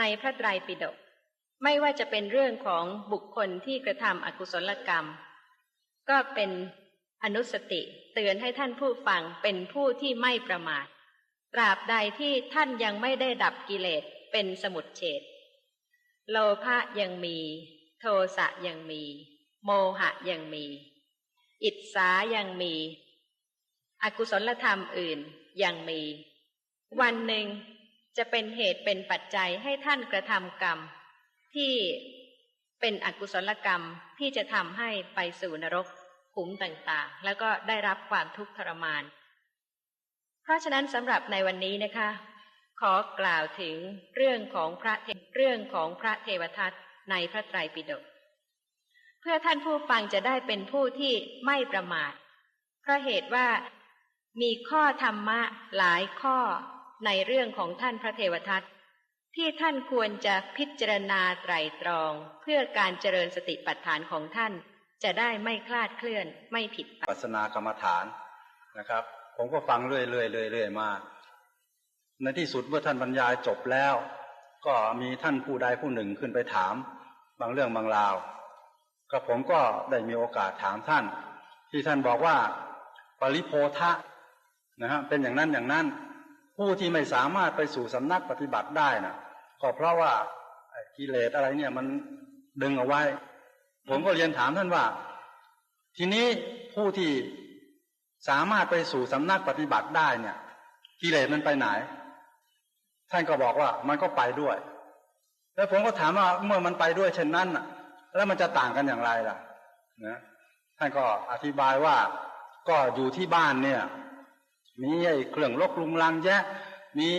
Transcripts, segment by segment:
ในพระไตรปิฎกไม่ว่าจะเป็นเรื่องของบุคคลที่กระทำอกุศลกรรม ก็เป็นอนุสติเตือนให้ท่านผู้ฟังเป็นผู้ที่ไม่ประมาท ตราบใดที่ท่านยังไม่ได้ดับกิเลสเป็นสมุดเฉดโลภะยังมี โทสะยังมี โมหะยังมี อิจฉายังมี อกุศลธรรมอื่นยังมี วันหนึ่ง จะเป็นเหตุเป็นปัจจัยให้ท่านกระทำกรรม ที่เป็นอกุศลกรรมที่จะทำให้ไปสู่นรกขุมต่างๆ แล้วก็ได้รับความทุกข์ทรมาน เพราะฉะนั้นสำหรับในวันนี้นะคะ ขอกล่าวถึงเรื่องของพระเรื่องของพระเทวทัตในพระไตรปิฎกเพื่อท่านผู้ฟังจะได้เป็นผู้ที่ไม่ประมาทเพราะเหตุว่ามีข้อธรรมะหลายข้อ ในเรื่องของท่านพระเทวทัตที่ท่านควรจะพิจารณาไตรตรอง เพื่อการเจริญสติปัฏฐานของท่าน จะได้ไม่คลาดเคลื่อนไม่ผิดปัสนากรรมฐานนะครับ ผมก็ฟังเรื่อยๆเรื่อยๆมา ในที่สุดเมื่อท่านบรรยายจบแล้ว ก็มีท่านผู้ใดผู้หนึ่งขึ้นไปถาม บางเรื่องบางราวก็ผมก็ได้มีโอกาสถามท่าน ที่ท่านบอกว่า ปริโพทะนะฮะเป็นอย่างนั้นอย่างนั้น ผู้ที่ไม่สามารถไปสู่สำนักปฏิบัติได้นะก็เพราะว่ากิเลสอะไรเนี่ยมันดึงเอาไว้ ผมก็เรียนถามท่านว่า ทีนี้ผู้ที่สามารถไปสู่สำนักปฏิบัติได้เนี่ย กิเลสมันไปไหน ท่านก็บอกว่ามันก็ไปด้วย แล้วผมก็ถามว่าเมื่อมันไปด้วยเช่นนั้นแล้วมันจะต่างกันอย่างไรล่ะนะท่านก็อธิบายว่าก็อยู่ที่บ้านเนี่ย มีไอ้เครื่องลกลุงลังแยะ มี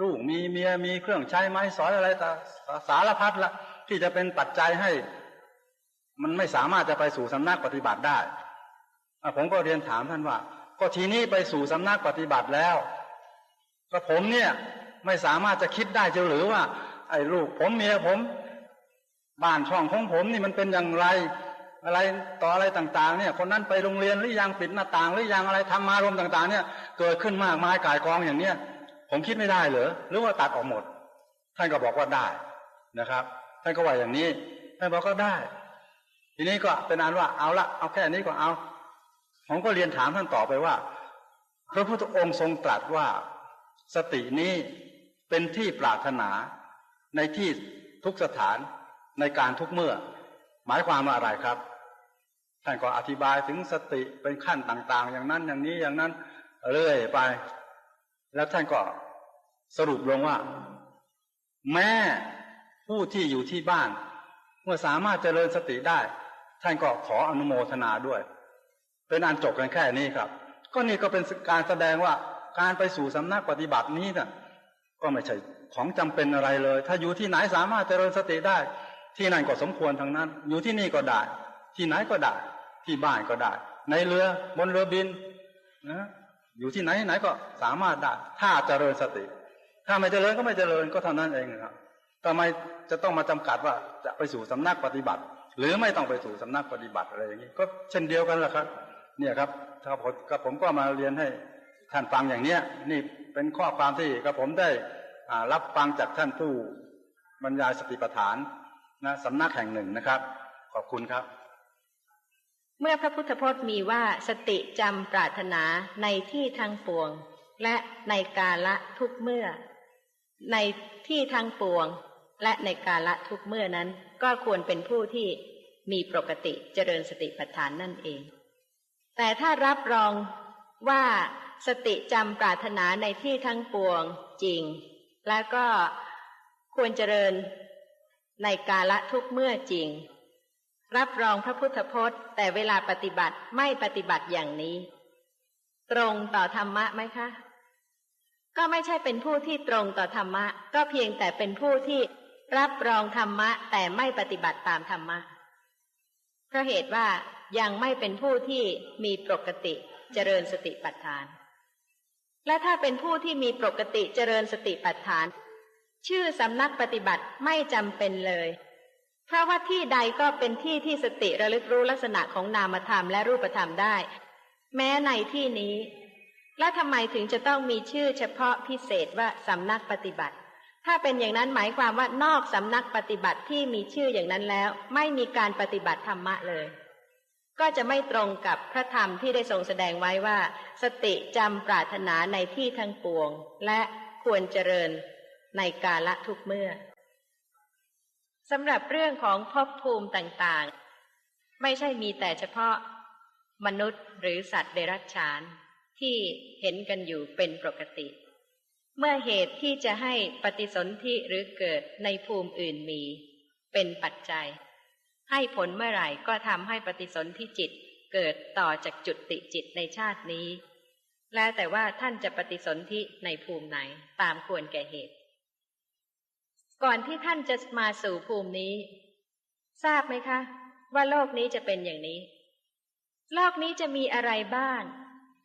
ลูกมีเมียมีเครื่องใช้ไม้สอยอะไรต่สารพัดละที่จะเป็นปัจจัยให้ มันไม่สามารถจะไปสู่สำนักปฏิบัติได้ผมก็เรียนถามท่านว่า ก็ทีนี้ไปสู่สำนักปฏิบัติแล้วก็ผมเนี่ย ไม่สามารถจะคิดได้จะหรือว่า ไอ้ลูกผมเมียผม บ้านช่องของผมนี่มันเป็นอย่างไร อะไรต่ออะไรต่างๆเนี่ย คนนั้นไปโรงเรียนหรือยังปิดหน้าต่าง หรือยังอะไรทำมารมต่าง ๆ เนี่ย เกิดขึ้นมากมายกายกองอย่างเนี้ยผมคิดไม่ได้เหรอหรือว่าตัดออกหมด ท่านก็บอกว่าได้นะครับ ท่านก็ว่าอย่างนี้ท่านบอกก็ได้ ทีนี้ก็เป็นอันว่าเอาละเอาแค่นี้ก็เอา ผมก็เรียนถามท่านต่อไปว่า พระพุทธองค์ทรงตรัสว่า สตินี้เป็นที่ปรารถนาในที่ทุกสถานในการทุกเมื่อ หมายความว่าอะไรครับ ท่านก็อธิบายถึงสติเป็นขั้นต่าง ๆ อย่างนั้นอย่างนี้อย่างนั้นเรื่อยไป แล้วท่านก็สรุปลงว่า แม้ผู้ที่อยู่ที่บ้าน เมื่อสามารถเจริญสติได้ ท่านก็ขออนุโมทนาด้วย เป็นอันจบกันแค่นี้ครับ ก็นี่ก็เป็นการแสดงว่าการไปสู่สำนักปฏิบัตินี้นะ่ะก็ไม่ใช่ของจำเป็นอะไรเลย ถ้าอยู่ที่ไหนสามารถเจริญสติได้ ที่นั่นก็สมควรทั้งนั้น อยู่ที่นี่ก็ได้ ที่ไหนก็ได้ ที่บ้านก็ได้ ในเรือบนเรือบินนะอยู่ที่ไหนไหนก็สามารถได้ ถ้าเจริญสติ ถ้าไม่เจริญก็ไม่เจริญก็เท่านั้นเองครับทำไมจะต้องมาจำกัดว่าจะไปสู่สำนักปฏิบัติ หรือไม่ต้องไปสู่สำนักปฏิบัติอะไรอย่างนี้ ก็เช่นเดียวกันแหละครับ เนี่ยครับถ้าผมก็ผมก็มาเรียนให้ท่านฟังอย่างเนี้ย นี่เป็นข้อความที่กระผมได้รับฟังจากท่านผู้บรรยายสติปัฏฐานนะสำนักแห่งหนึ่งนะครับ ขอบคุณครับ เมื่อพระพุทธพจน์มีว่าสติจำปรารถนาในที่ทางปวง และในกาละทุกเมื่อ ในที่ทางปวง และในกาละทุกเมื่อนั้น ก็ควรเป็นผู้ที่มีปกติเจริญสติปัฏฐานนั่นเอง แต่ถ้ารับรองว่าสติจำปรารถนาในที่ทั้งปวงจริง แล้วก็ควรเจริญในกาละทุกเมื่อจริง รับรองพระพุทธพจน์ แต่เวลาปฏิบัติไม่ปฏิบัติอย่างนี้ ตรงต่อธรรมะไหมคะ ก็ไม่ใช่เป็นผู้ที่ตรงต่อธรรมะ ก็เพียงแต่เป็นผู้ที่รับรองธรรมะ แต่ไม่ปฏิบัติตามธรรมะเพราะเหตุว่ายังไม่เป็นผู้ที่มีปกติเจริญสติปัฏฐาน และถ้าเป็นผู้ที่มีปกติเจริญสติปัฏฐาน ชื่อสำนักปฏิบัติไม่จำเป็นเลย เพราะว่าที่ใดก็เป็นที่ที่สติระลึกรู้ลักษณะของนามธรรมและรูปธรรมได้ แม้ในที่นี้ และทำไมถึงจะต้องมีชื่อเฉพาะพิเศษว่าสำนักปฏิบัติ ถ้าเป็นอย่างนั้นหมายความว่านอกสำนักปฏิบัติที่มีชื่ออย่างนั้นแล้ว ไม่มีการปฏิบัติธรรมะเลย ก็จะไม่ตรงกับพระธรรมที่ได้ทรงแสดงไว้ว่า สติจำปรารถนาในที่ทั้งปวง และควรเจริญในกาละทุกเมื่อ สำหรับเรื่องของภพภูมิต่างๆ ไม่ใช่มีแต่เฉพาะมนุษย์หรือสัตว์เดรัจฉานที่เห็นกันอยู่เป็นปกติ เมื่อเหตุที่จะให้ปฏิสนธิหรือเกิดในภูมิอื่นมี เป็นปัจจัย ให้ผลเมื่อไหร่ก็ทำให้ปฏิสนธิจิตเกิดต่อจากจุดติจิตในชาตินี้ แล้วแต่ว่าท่านจะปฏิสนธิในภูมิไหนตามควรแก่เหตุ ก่อนที่ท่านจะมาสู่ภูมินี้ ทราบไหมคะ ว่าโลกนี้จะเป็นอย่างนี้ โลกนี้จะมีอะไรบ้าง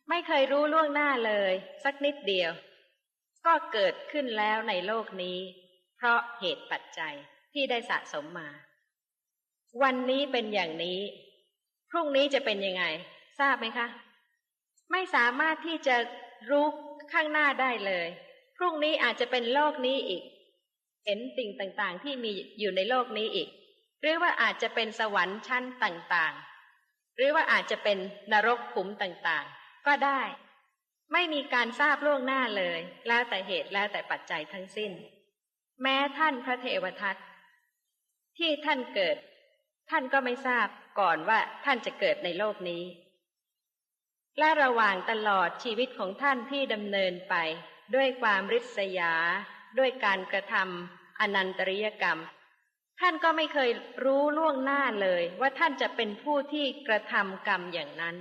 ไม่เคยรู้ล่วงหน้าเลย สักนิดเดียว ก็เกิดขึ้นแล้วในโลกนี้ เพราะเหตุปัจจัยที่ได้สะสมมา วันนี้เป็นอย่างนี้ พรุ่งนี้จะเป็นยังไง ทราบไหมคะ ไม่สามารถที่จะรู้ข้างหน้าได้เลย พรุ่งนี้อาจจะเป็นโลกนี้อีก เห็นสิ่งต่างๆ ที่มีอยู่ในโลกนี้อีก หรือว่าอาจจะเป็นสวรรค์ชั้นต่างๆ หรือว่าอาจจะเป็นนรกขุมต่างๆ ก็ได้ ไม่มีการทราบล่วงหน้าเลย แล้วแต่เหตุแล้วแต่ปัจจัยทั้งสิ้น แม้ท่านพระเทวทัตที่ท่านเกิด ท่านก็ไม่ทราบก่อนว่าท่านจะเกิดในโลกนี้ และระหว่างตลอดชีวิตของท่านที่ดำเนินไปด้วยความริษยา ด้วยการกระทำอนันตริยกรรม ท่านก็ไม่เคยรู้ล่วงหน้าเลยว่าท่านจะเป็นผู้ที่กระทำกรรมอย่างนั้น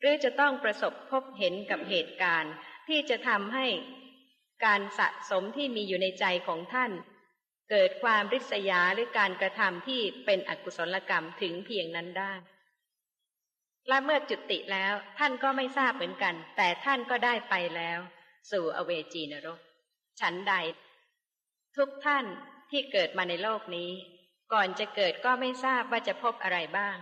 หรือจะต้องประสบพบเห็นกับเหตุการณ์ที่จะทำให้การสะสมที่มีอยู่ในใจของท่าน เกิดความริษยาหรือการกระทำที่เป็นอกุศลกรรมถึงเพียงนั้นได้และเมื่อจุติแล้วท่านก็ไม่ทราบเหมือนกัน แต่ท่านก็ได้ไปแล้ว สู่อเวจีนรก ฉันใด ทุกท่านที่เกิดมาในโลกนี้ ก่อนจะเกิดก็ไม่ทราบว่าจะพบอะไรบ้าง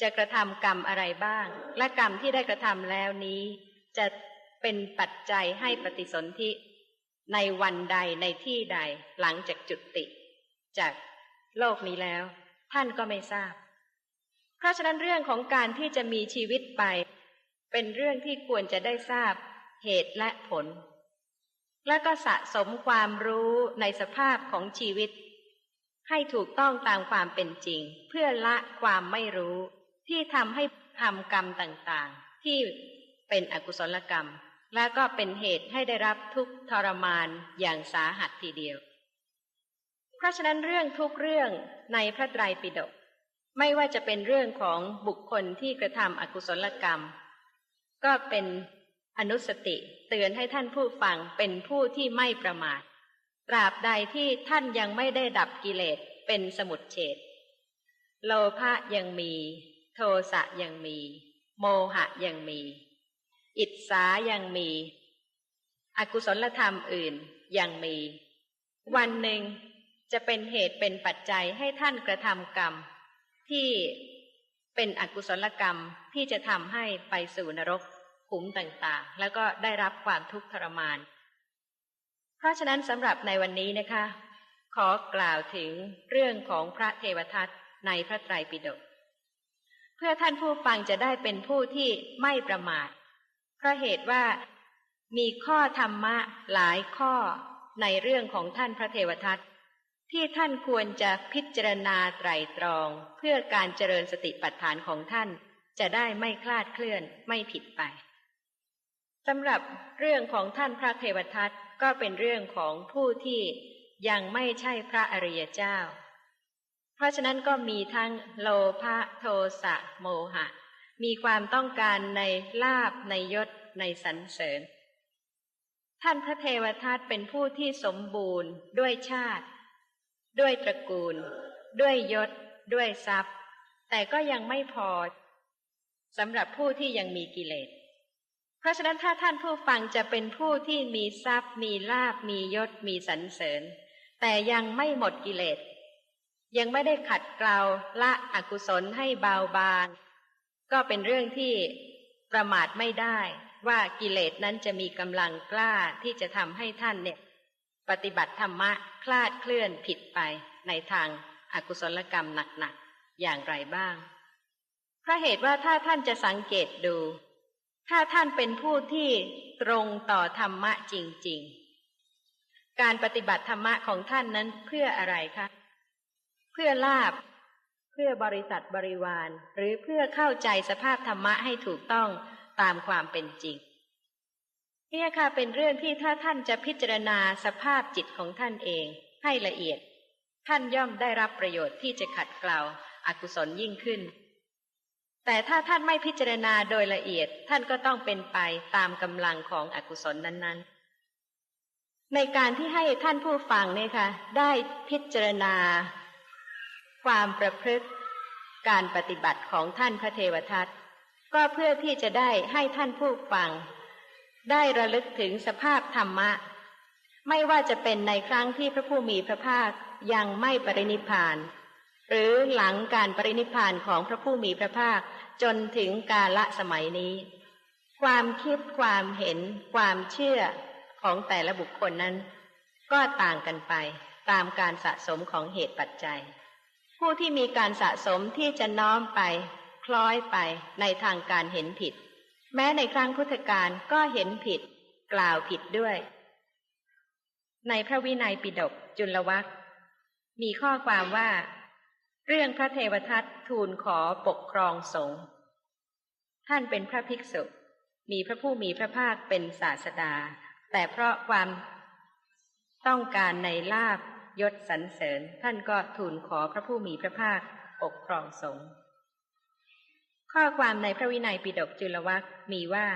จะกระทำกรรมอะไรบ้าง และกรรมที่ได้กระทำแล้วนี้ จะเป็นปัจจัยให้ปฏิสนธิในวันใดในที่ใดหลังจากจุติ จากโลกนี้แล้ว ท่านก็ไม่ทราบ เพราะฉะนั้นเรื่องของการที่จะมีชีวิตไป เป็นเรื่องที่ควรจะได้ทราบเหตุและผล และก็สะสมความรู้ในสภาพของชีวิต ให้ถูกต้องตามความเป็นจริง เพื่อละความไม่รู้ที่ทำให้ทำกรรมต่างๆ ที่เป็นอกุศลกรรม และก็เป็นเหตุให้ได้รับทุกทรมานอย่างสาหัสทีเดียว เพราะฉะนั้นเรื่องทุกเรื่องในพระไตรปิฎกไม่ว่าจะเป็นเรื่องของบุคคลที่กระทำอกุศลกรรม ก็เป็น อนุสติเตือนให้ท่านผู้ฟังเป็นผู้ที่ไม่ประมาท ตราบใดที่ท่านยังไม่ได้ดับกิเลสเป็นสมุดเฉดโลภะยังมี โทสะยังมี โมหะยังมี อิจฉายังมี อกุศลธรรมอื่นยังมี วันหนึ่งจะเป็นเหตุเป็นปัจจัยให้ท่านกระทำกรรม ที่เป็นอกุศลกรรมที่จะทำให้ไปสู่นรก ขุมต่างๆ แล้วก็ได้รับความทุกข์ทรมาน เพราะฉะนั้นสำหรับในวันนี้นะคะ ขอกล่าวถึงเรื่องของพระเทวทัตในพระไตรปิฎกเพื่อท่านผู้ฟังจะได้เป็นผู้ที่ไม่ประมาท เพราะเหตุว่ามีข้อธรรมะหลายข้อในเรื่องของท่านพระเทวทัตที่ท่านควรจะพิจารณาไตรตรอง เพื่อการเจริญสติปัฏฐานของท่าน จะได้ไม่คลาดเคลื่อนไม่ผิดไป สำหรับเรื่องของท่านพระเทวทัตก็เป็นเรื่องของผู้ที่ยังไม่ใช่พระอริยเจ้า เพราะฉะนั้นก็มีทั้งโลภะโทสะโมหะ มีความต้องการในลาบในยศในสรรเสริญ ท่านพระเทวทัตเป็นผู้ที่สมบูรณ์ด้วยชาติ ด้วยตระกูล ด้วยยศ ด้วยทรัพย์ แต่ก็ยังไม่พอสำหรับผู้ที่ยังมีกิเลส ราะฉะนั้นถ้าท่านผู้ฟังจะเป็นผู้ที่มีทรัพย์ มีลาบมียศมีสรรเสริญ แต่ยังไม่หมดกิเลส ยังไม่ได้ขัดเกลาละอกุศลให้เบาบาง ก็เป็นเรื่องที่ประมาทไม่ได้ว่ากิเลสนั้นจะมีกำลังกล้าที่จะทำให้ท่านเนี่ย ปฏิบัติธรรมะคลาดเคลื่อนผิดไปในทางอากุศลกรรมหนักๆอย่างไรบ้าง เพราะเหตุว่าถ้าท่านจะสังเกตดู ถ้าท่านเป็นผู้ที่ตรงต่อธรรมะจริง ๆ การปฏิบัติธรรมะของท่านนั้นเพื่ออะไรคะ เพื่อลาบ เพื่อบริษัทบริวาร หรือเพื่อเข้าใจสภาพธรรมะให้ถูกต้องตามความเป็นจริงนี่ค่ะเป็นเรื่องที่ถ้าท่านจะพิจารณาสภาพจิตของท่านเองให้ละเอียด ท่านย่อมได้รับประโยชน์ที่จะขัดเกลาอากุศลยิ่งขึ้น แต่ถ้าท่านไม่พิจารณาโดยละเอียด ท่านก็ต้องเป็นไปตามกำลังของอกุศลนั้นๆ ในการที่ให้ท่านผู้ฟังเนี่ยค่ะ ได้พิจารณา ความประพฤติการปฏิบัติของท่านพระเทวทัตก็เพื่อที่จะได้ให้ท่านผู้ฟัง ได้ระลึกถึงสภาพธรรมะ ไม่ว่าจะเป็นในครั้งที่พระผู้มีพระภาคยังไม่ปรินิพาน หรือหลังการปรินิพานของพระผู้มีพระภาคจนถึงกาละสมัยนี้ ความคิดความเห็น ความเชื่อของแต่ละบุคคลนั้น ก็ต่างกันไปตามการสะสมของเหตุปัจจัย ผู้ที่มีการสะสมที่จะน้อมไป คล้อยไปในทางการเห็นผิด แม้ในครั้งพุทธกาลก็เห็นผิด กล่าวผิดด้วย ในพระวินัยปิฎกจุลวัคมีข้อความว่า เรื่องพระเทวทัตทูลขอปกครองสงฆ์ท่านเป็นพระภิกษุ มีพระผู้มีพระภาคเป็นศาสดา แต่เพราะความต้องการในลาบยศสรรเสริญ ท่านก็ทูลขอพระผู้มีพระภาคปกครองสงฆ์ข้อความในพระวินัยปิฎกจุลวัคมีว่า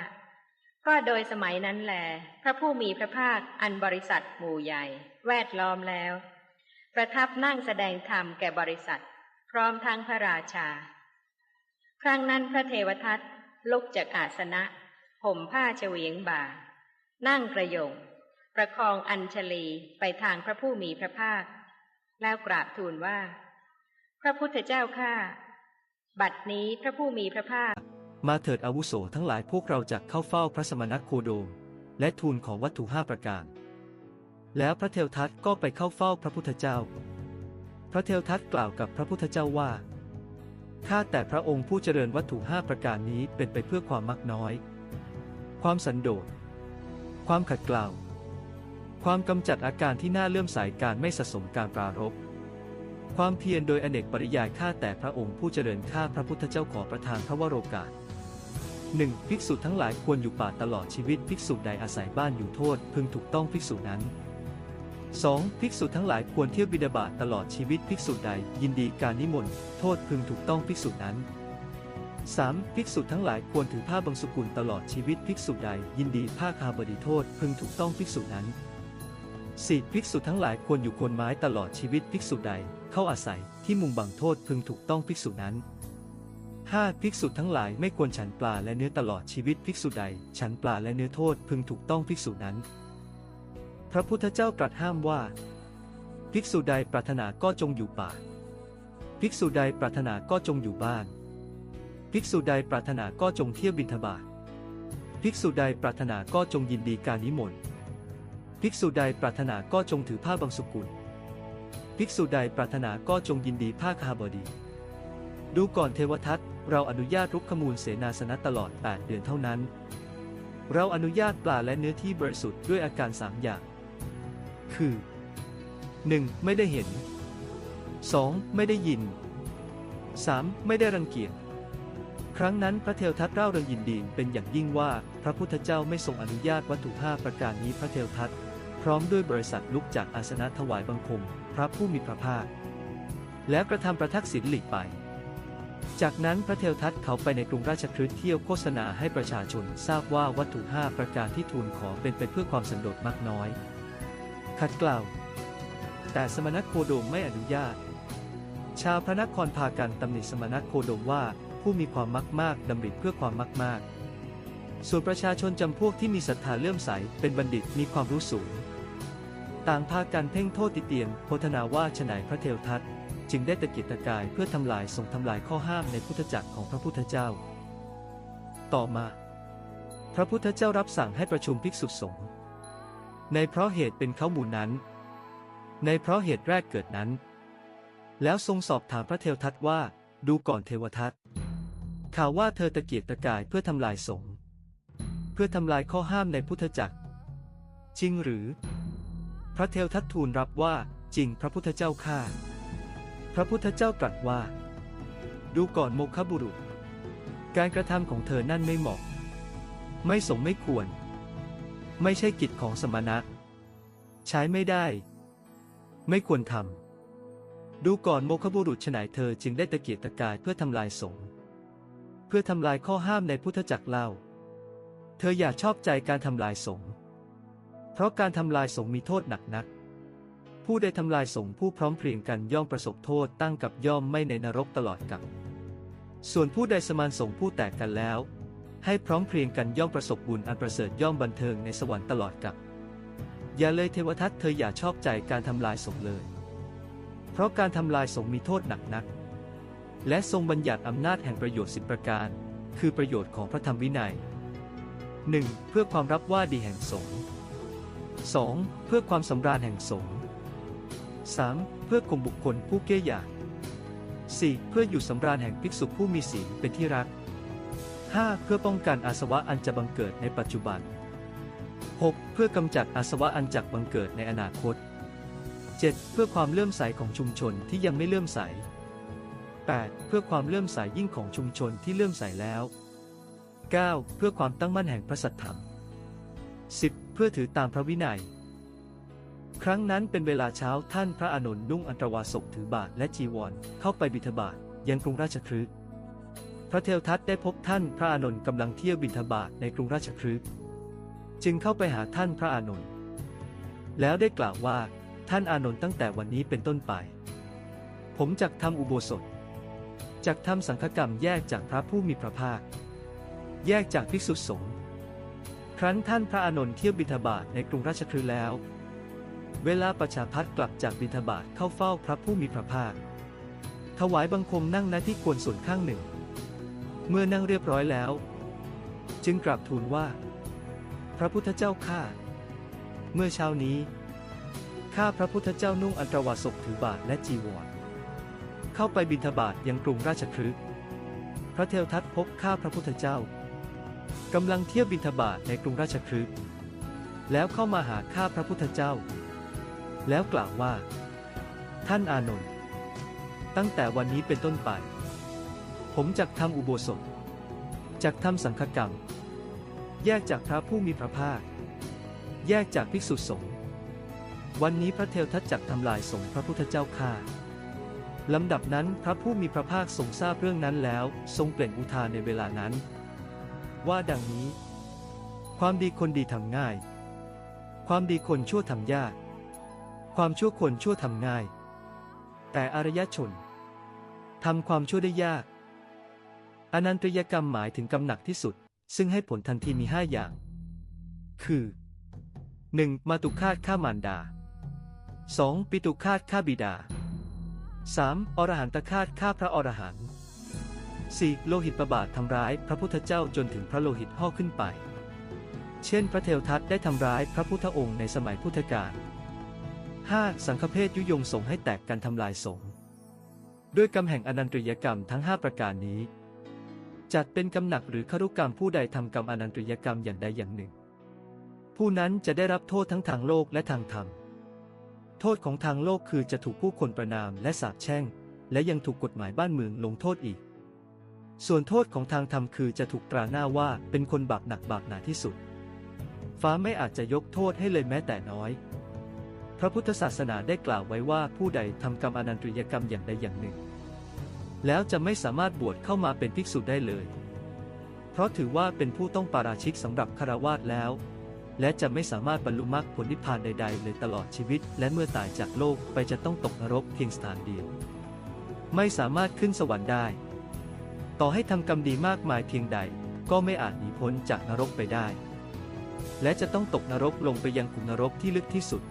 ก็โดยสมัยนั้นแหลพระผู้มีพระภาคอันบริษัทหมู่ใหญ่ แวดล้อมแล้ว ประทับนั่งแสดงธรรมแก่บริษัท พร้อมทั้งพระราชา ครั้งนั้นพระเทวทัตลุกจากอาสนะห่มผ้าเฉวียงบ่า นั่งกระยง ประคองอัญชลีไปทางพระผู้มีพระภาค แล้วกราบทูลว่า พระพุทธเจ้าข้าบัดนี้พระผู้มีพระภาค มาเถิดอาวุโสทั้งหลายพวกเราจะเข้าเฝ้าพระสมณโคดม และทูลของวัตถุห้าประการ แล้วพระเทวทัตก็ไปเข้าเฝ้าพระพุทธเจ้า พระเทวทัตกล่าวกับพระพุทธเจ้าว่า ข้าแต่พระองค์ผู้เจริญวัตถุห้าประการนี้เป็นไปเพื่อความมักน้อย ความสันโดษ ความขัดเกลาความกำจัดอาการที่น่าเลื่อมใสการไม่สะสมการปรารบความเพียรโดยอเนกปริยายข้าแต่พระองค์ผู้เจริญข้าพระพุทธเจ้าขอประทานพระวโรกาสหนึ่งภิกษุทั้งหลายควรอยู่ป่าตลอดชีวิตภิกษุใดอาศัยบ้านอยู่โทษ พึงถูกต้องภิกษุนั้น 2. ภิกษุทั้งหลายควรเที่ยวบิดาบาตตลอดชีวิตภิกษุใด ยินดีการนิมนต์โทษพึงถูกต้องภิกษุนั้น 3. ภิกษุทั้งหลายควรถือผ้าบางสุกุลตลอดชีวิตภิกษุใด ยินดีผ้าคาบดีโทษพึงถูกต้องภิกษุนั้น 4. ภิกษุทั้งหลายควรอยู่คนไม้ตลอดชีวิตภิกษุใด เข้าอาศัยที่มุมบังโทษพึงถูกต้องภิกษุนั้น 5. ภิกษุทั้งหลายไม่ควรฉันปลาและเนื้อตลอดชีวิตภิกษุใด ฉันปลาและเนื้อโทษพึงถูกต้องภิกษุนั้น พระพุทธเจ้าตรัสห้ามว่า ภิกษุใดปรารถนาก็จงอยู่ป่า ภิกษุใดปรารถนาก็จงอยู่บ้าน ภิกษุใดปรารถนาก็จงเที่ยวบิณฑบาตภิกษุใดปรารถนาก็จงยินดีการนิมนต์ ภิกษุใดปรารถนาก็จงถือผ้าบางสุกุล ภิกษุใดปรารถนาก็จงยินดีผ้าคาบดี ดูก่อนเทวทัต เราอนุญาตรุกขมูลเสนาสนะตลอด 8 เดือนเท่านั้น เราอนุญาตปลาและเนื้อที่บริสุทธิ์ด้วยอาการสามอย่าง คือ 1. ไม่ได้เห็น 2. ไม่ได้ยิน 3. ไม่ได้รังเกียจ ครั้งนั้นพระเทวทัตเร่าเริงยินดีเป็นอย่างยิ่งว่าพระพุทธเจ้าไม่ทรงอนุญาตวัตถุห้าประการนี้พระเทวทัตพร้อมด้วยบริษัทลุกจากอาสนะถวายบังคม พระผู้มีพระภาค แล้วกระทำประทักษิณหลีกไป จากนั้นพระเทวทัตเขาไปในกรุงราชคฤห์เที่ยวโฆษณาให้ประชาชนทราบว่าวัตถุห้าประการที่ทูลขอเป็นไปเพื่อความสันโดษมากน้อย ขัดเกลาแต่สมณโคดมไม่อนุญาต ชาวพระนครพากันตำหนิสมณโคดมว่าผู้มีความมักมากดำริเพื่อความมักมากส่วนประชาชนจำพวกที่มีศรัทธาเลื่อมใส เป็นบัณฑิตมีความรู้สูง ต่างพากันเพ่งโทษติเตียนโพธนาว่าฉนัยพระเทวทัตจึงได้ตะกียกตะกายเพื่อทำลายส่งทำลายข้อห้ามในพุทธจักรของพระพุทธเจ้า ต่อมา พระพุทธเจ้ารับสั่งให้ประชุมภิกษุสงฆ์ ในเพราะเหตุเป็นเขาหมู่นั้น ในเพราะเหตุแรกเกิดนั้น แล้วทรงสอบถามพระเทวทัตว่า ดูก่อนเทวทัตข่าวว่าเธอตะเกียกตะกายเพื่อทำลายสงฆ์เพื่อทำลายข้อห้ามในพุทธจักร จริงหรือ พระเทวทัตทูลรับว่าจริงพระพุทธเจ้าข้าพระพุทธเจ้าตรัสว่า ดูก่อนโมคคบุรุษ การกระทำของเธอนั่นไม่เหมาะ ไม่สมไม่ควร ไม่ใช่กิจของสมณะ ใช้ไม่ได้ ไม่ควรทำดูก่อนโมคคบุรุษฉนายเธอจึงได้ตะเกียกตะกายเพื่อทำลายสงฆ์เพื่อทำลายข้อห้ามในพุทธจักรเล่า เธออย่าชอบใจการทำลายสงฆ์เพราะการทำลายสงฆ์มีโทษหนักนัก ผู้ใดทำลายสงฆ์ผู้พร้อมเพรียงกันย่อมประสบโทษตั้งกับย่อมไม่ในนรกตลอดกับ ส่วนผู้ใดสมานสงฆ์ผู้แตกกันแล้ว ให้พร้อมเพรียงกันย่อมประสบบุญอันประเสริฐย่อมบันเทิงในสวรรค์ตลอดกับ อย่าเลยเทวทัตเธออย่าชอบใจการทำลายสงเลย เพราะการทำลายสงมีโทษหนักนัก และทรงบัญญัติอำนาจแห่งประโยชน์สิบประการ คือประโยชน์ของพระธรรมวินัย 1. เพื่อความรับว่าดีแห่งสงฆ์ 2. เพื่อความสำราญแห่งสงฆ์ 3. เพื่อข่มบุคคลผู้เก้ยหยาด 4. เพื่ออยู่สำราญแห่งภิกษุผู้มีศีลเป็นที่รัก 5. เพื่อป้องกันอาสวะอันจะบังเกิดในปัจจุบัน 6. เพื่อกำจัดอาสวะอันจักบังเกิดในอนาคต 7. เพื่อความเลื่อมใสของชุมชนที่ยังไม่เลื่อมใส 8. เพื่อความเลื่อมใสยิ่งของชุมชนที่เลื่อมใสแล้ว 9. เพื่อความตั้งมั่นแห่งพระสัทธรรม 10. เพื่อถือตามพระวินัย ครั้งนั้นเป็นเวลาเช้าท่านพระอานนท์นุ่งอันตรวาสกถือบาทและจีวรเข้าไปบิณฑบาตยังกรุงราชคฤห์ พระเทวทัตได้พบท่านพระอานนท์กำลังเที่ยวบิณฑบาตในกรุงราชคฤห์จึงเข้าไปหาท่านพระอานนท์แล้วได้กล่าวว่าท่านอานนท์ตั้งแต่วันนี้เป็นต้นไป ผมจักทำอุโบสถจักทำสังฆกรรมแยกจากพระผู้มีพระภาค แยกจากภิกษุสงฆ์ครั้นท่านพระอานนท์เที่ยวบิณฑบาตในกรุงราชคฤห์แล้ว เวลาประชาพัฒกลับจากบิณฑบาตเข้าเฝ้าพระผู้มีพระภาค ถวายบังคมนั่งณที่ควรส่วนข้างหนึ่ง เมื่อนั่งเรียบร้อยแล้ว จึงกราบทูลว่า พระพุทธเจ้าข้าเมื่อเช้านี้ ข้าพระพุทธเจ้านุ่งอันตรวาสกถือบาทและจีวร เข้าไปบิณฑบาตยังกรุงราชคฤห์พระเทวทัตพบข้าพระพุทธเจ้ากำลังเที่ยวบิณฑบาตในกรุงราชคฤห์แล้วเข้ามาหาข้าพระพุทธเจ้า แล้วกล่าวว่า ท่านอานนท์ตั้งแต่วันนี้เป็นต้นไป ผมจักทำอุโบสถ จักทำสังฆกรรม แยกจากพระผู้มีพระภาค แยกจากภิกษุสงฆ์ วันนี้พระเทวทัตจักทำลายสงฆ์พระพุทธเจ้าข้าลำดับนั้นพระผู้มีพระภาคทรงทราบเรื่องนั้นแล้ว ทรงเปล่งอุทานในเวลานั้น ว่าดังนี้ ความดีคนดีทำง่าย ความดีคนชั่วทำยาก ความชั่วคนชั่วทำง่าย แต่อารยชนทำความชั่วได้ยาก อนันตริยกรรมหมายถึงกรรมหนักที่สุด ซึ่งให้ผลทันทีมีห้าอย่าง คือ 1. มาตุคาตฆ่ามารดา 2. ปิตุคาตฆ่าบิดา 3. อรหันตคาตฆ่าพระอรหันต์ 4. โลหิตประบาททำร้ายพระพุทธเจ้าจนถึงพระโลหิตห่อขึ้นไป เช่น พระเทวทัตได้ทำร้ายพระพุทธองค์ในสมัยพุทธกาล 5. สังฆเพศยุยงส่งให้แตกกันทำลายสงด้วยกรรมแห่งอนันตริยกรรมทั้ง 5 ประการนี้ จัดเป็นกรรมหนักหรือคารุกรรมผู้ใดทำกรรมอนันตริยกรรมอย่างใดอย่างหนึ่ง ผู้นั้นจะได้รับโทษทั้งทางโลกและทางธรรม โทษของทางโลกคือจะถูกผู้คนประนามและสาปแช่ง และยังถูกกฎหมายบ้านเมืองลงโทษอีก ส่วนโทษของทางธรรมคือจะถูกตราหน้าว่าเป็นคนบาปหนักบาปหนาที่สุด ฟ้าไม่อาจจะยกโทษให้เลยแม้แต่น้อย พระพุทธศาสนาได้กล่าวไว้ว่าผู้ใดทำกรรมอนันตริยกรรมอย่างใดอย่างหนึ่ง แล้วจะไม่สามารถบวชเข้ามาเป็นภิกษุได้เลย เพราะถือว่าเป็นผู้ต้องปาราชิกสำหรับคารวาสแล้ว และจะไม่สามารถบรรลุมรรคผลนิพพานใดๆเลยตลอดชีวิต และเมื่อตายจากโลกไปจะต้องตกนรกเพียงสถานเดียว ไม่สามารถขึ้นสวรรค์ได้ ต่อให้ทำกรรมดีมากมายเพียงใด ก็ไม่อาจหนีพ้นจากนรกไปได้ และจะต้องตกนรกลงไปยังขุมนรกที่ลึกที่สุด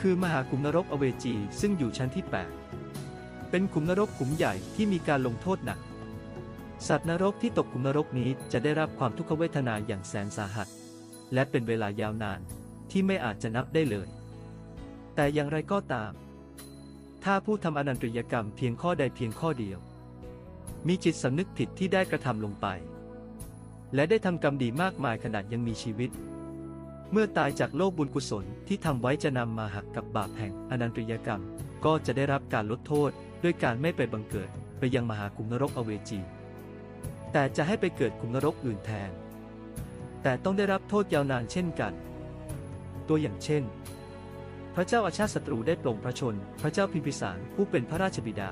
คือมหาขุมนรกอเวจีซึ่งอยู่ชั้นที่ 8 เป็นขุมนรกขุมใหญ่ที่มีการลงโทษหนัก สัตว์นรกที่ตกขุมนรกนี้จะได้รับความทุกขเวทนาอย่างแสนสาหัส และเป็นเวลายาวนานที่ไม่อาจจะนับได้เลย แต่อย่างไรก็ตาม ถ้าผู้ทำอนันตริยกรรมเพียงข้อใดเพียงข้อเดียว มีจิตสำนึกผิดที่ได้กระทำลงไป และได้ทำกรรมดีมากมายขนาดยังมีชีวิตเมื่อตายจากโลกบุญกุศลที่ทำไว้จะนำมาหักกับบาปแห่งอนันตริยกรรม ก็จะได้รับการลดโทษ ด้วยการไม่ไปบังเกิดไปยังมหาคุมนรกอเวจี แต่จะให้ไปเกิดคุมนรกอื่นแทน แต่ต้องได้รับโทษยาวนานเช่นกัน ตัวอย่างเช่น พระเจ้าอาชาติศัตรูได้ปลงพระชน พระเจ้าพิมพิสารผู้เป็นพระราชบิดา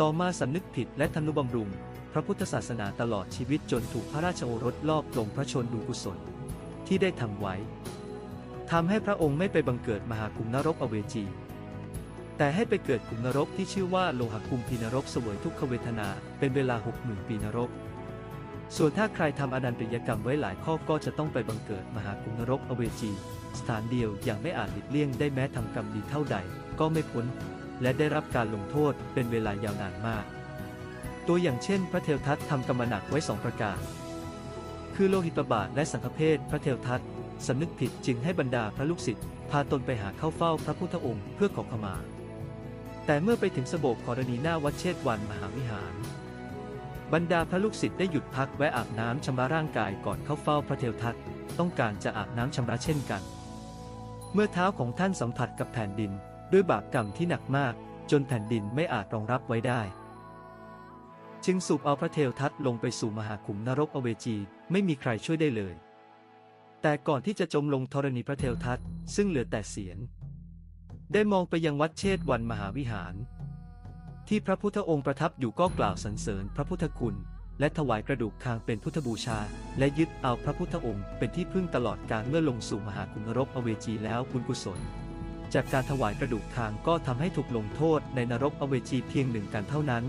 ต่อมาสำนึกผิดและทำนุบำรุง พระพุทธศาสนาตลอดชีวิตจนถูกพระราชโอรสลอบปลงพระชนบุญกุศล ที่ได้ทำไว้ทำให้พระองค์ไม่ไปบังเกิดมหาคุมนรกอเวจี แต่ให้ไปเกิดคุมนรกที่ชื่อว่าโลหคุมพีนรกเสวยทุกขเวทนา เป็นเวลาหกหมื่นปีนรก ส่วนถ้าใครทำอนันติยกรรมไว้หลายข้อก็จะต้องไปบังเกิดมหาคุมนรกอเวจี สถานเดียวอย่างไม่อาจหลีกเลี่ยงได้แม้ทำกรรมดีเท่าใด ก็ไม่พ้น และได้รับการลงโทษเป็นเวลายาวนานมาก ตัวอย่างเช่น พระเทวทัตทำกรรมหนักไว้สองประการคือโลหิตบาทและสังฆเพศพระเทวทัตสำนึกผิดจึงให้บรรดาพระลูกศิษย์พาตนไปหาเข้าเฝ้าพระพุทธองค์เพื่อขอขมา แต่เมื่อไปถึงสโบกขรณีหน้าวัดเชตวันมหาวิหาร บรรดาพระลูกศิษย์ได้หยุดพักแวะอาบน้ำชำระร่างกายก่อนเข้าเฝ้าพระเทวทัตต้องการจะอาบน้ำชำระเช่นกัน เมื่อเท้าของท่านสัมผัสกับแผ่นดิน ด้วยบาปกรรมที่หนักมาก จนแผ่นดินไม่อาจรองรับไว้ได้ จึงสูบเอาพระเทวทัตลงไปสู่มหาขุมนรกอเวจีไม่มีใครช่วยได้เลย แต่ก่อนที่จะจมลงธรณีพระเทวทัตซึ่งเหลือแต่เสียน ได้มองไปยังวัดเชตวันมหาวิหาร ที่พระพุทธองค์ประทับอยู่ก็กล่าวสรรเสริญพระพุทธคุณ และถวายกระดูกคางเป็นพุทธบูชา และยึดเอาพระพุทธองค์เป็นที่พึ่งตลอดการเมื่อลงสู่มหาคุมนรกอเวจีแล้วคุณกุศล จากการถวายกระดูกคางก็ทำให้ถูกลงโทษในนรกอเวจีเพียงหนึ่งกันเท่านั้น